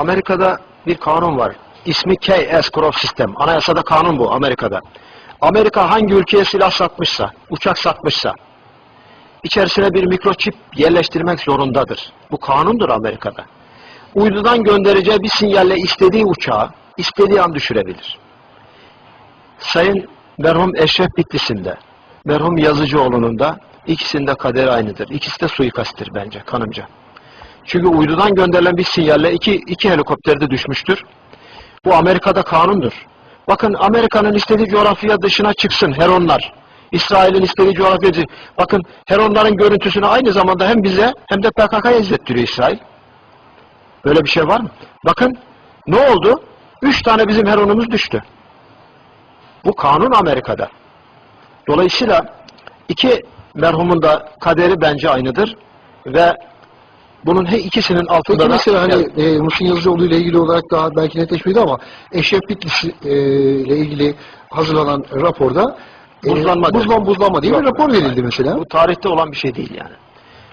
Amerika'da bir kanun var. İsmi KS Cross System. Anayasada kanun bu Amerika'da. Amerika hangi ülkeye silah satmışsa, uçak satmışsa, içerisine bir mikroçip yerleştirmek zorundadır. Bu kanundur Amerika'da. Uydudan göndereceği bir sinyalle istediği uçağı, istediği an düşürebilir. Sayın merhum Eşref Bitlis'inde, merhum Yazıcıoğlu'nun da ikisinde kaderi aynıdır. İkisi de suikasttir bence, kanımca. Çünkü uydudan gönderilen bir sinyalle iki, iki helikopter de düşmüştür. Bu Amerika'da kanundur. Bakın Amerika'nın istediği coğrafya dışına çıksın Heronlar. İsrail'in istediği coğrafya Bakın Heronların görüntüsünü aynı zamanda hem bize hem de PKK'ya izlettiriyor İsrail. Böyle bir şey var mı? Bakın ne oldu? Üç tane bizim Heron'umuz düştü. Bu kanun Amerika'da. Dolayısıyla iki merhumun da kaderi bence aynıdır ve bunun her ikisinin altında Peki da mesela hani e, Muhsin Yazıcıoğlu ile ilgili olarak daha belki netleşmedi ama Eşref Bitlis e, ile ilgili hazırlanan raporda e, Buzlanma buzlan, buzlanma diye bir Yok, rapor verildi mesela. Bu tarihte olan bir şey değil yani.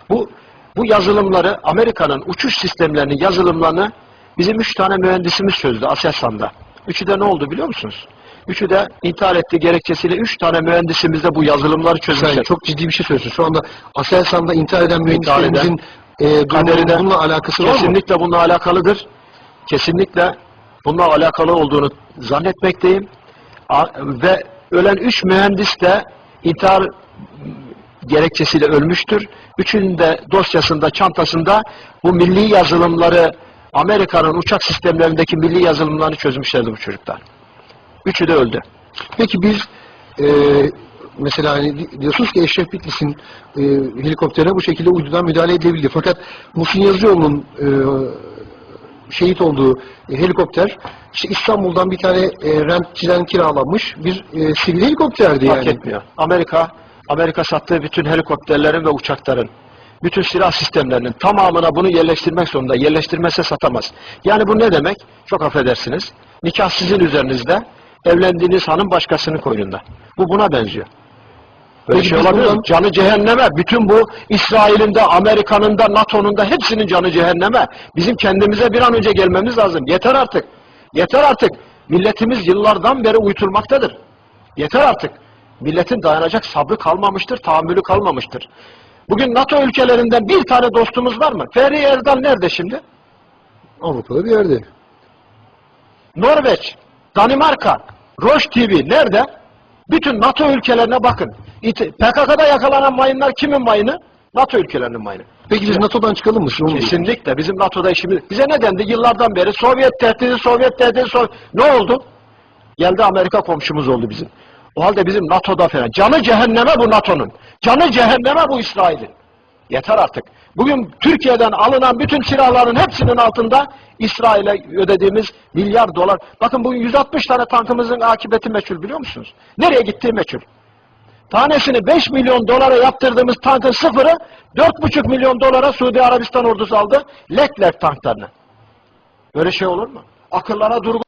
Bu bu yazılımları Amerika'nın uçuş sistemlerinin yazılımlarını bizim üç tane mühendisimiz çözdü Aselsan'da. Üçü de ne oldu biliyor musunuz? Üçü de intihar etti gerekçesiyle üç tane mühendisimiz de bu yazılımları çözmüşler. Çok ciddi bir şey söylüyorsun. Şu anda Aselsan'da intihar eden İntihar eden, mühendislerimizin e, kaderi de- bununla alakası var mı? Kesinlikle bununla alakalıdır. Kesinlikle bununla alakalı olduğunu zannetmekteyim. A- Ve ölen üç mühendis de intihar gerekçesiyle ölmüştür. Üçünün de dosyasında, çantasında bu milli yazılımları Amerika'nın uçak sistemlerindeki milli yazılımlarını çözmüşlerdi bu çocuklar. Üçü de öldü. Peki biz e, mesela hani di- diyorsunuz ki Eşref Bitlis'in e, helikopterine bu şekilde uydudan müdahale edilebildi. Fakat Muhsin Yazıcıoğlu'nun e, şehit olduğu e, helikopter işte İstanbul'dan bir tane e, rentçiden kiralanmış bir e, sivil helikopterdi Fark yani. etmiyor. Amerika, Amerika sattığı bütün helikopterlerin ve uçakların, bütün silah sistemlerinin tamamına bunu yerleştirmek zorunda. Yerleştirmezse satamaz. Yani bu ne demek? Çok affedersiniz. Nikah sizin üzerinizde, evlendiğiniz hanım başkasının koynunda. Bu buna benziyor. Böyle Peki şey olabilir mi? Canı cehenneme. Bütün bu İsrail'in de, Amerika'nın da, NATO'nun da hepsinin canı cehenneme. Bizim kendimize bir an önce gelmemiz lazım. Yeter artık. Yeter artık. Milletimiz yıllardan beri uyutulmaktadır. Yeter artık. Milletin dayanacak sabrı kalmamıştır, tahammülü kalmamıştır. Bugün NATO ülkelerinden bir tane dostumuz var mı? Fehri Erdal nerede şimdi? Avrupa'da bir yerde. Norveç, Danimarka, Roche TV nerede? Bütün NATO ülkelerine bakın. PKK'da yakalanan mayınlar kimin mayını? NATO ülkelerinin mayını. Peki biz NATO'dan çıkalım mı? Şunu Kesinlikle bizim NATO'da işimiz. Bize ne dendi yıllardan beri? Sovyet tehdidi, Sovyet tehdidi, Sov- ne oldu? Geldi Amerika komşumuz oldu bizim. O halde bizim NATO'da falan. Canı cehenneme bu NATO'nun. Canı cehenneme bu İsrail'in. Yeter artık. Bugün Türkiye'den alınan bütün silahların hepsinin altında İsrail'e ödediğimiz milyar dolar. Bakın bugün 160 tane tankımızın akıbeti meçhul biliyor musunuz? Nereye gittiği meçhul. Tanesini 5 milyon dolara yaptırdığımız tankın sıfırı 4,5 milyon dolara Suudi Arabistan ordusu aldı. Leclerc tanklarını. Böyle şey olur mu? Akıllara durgun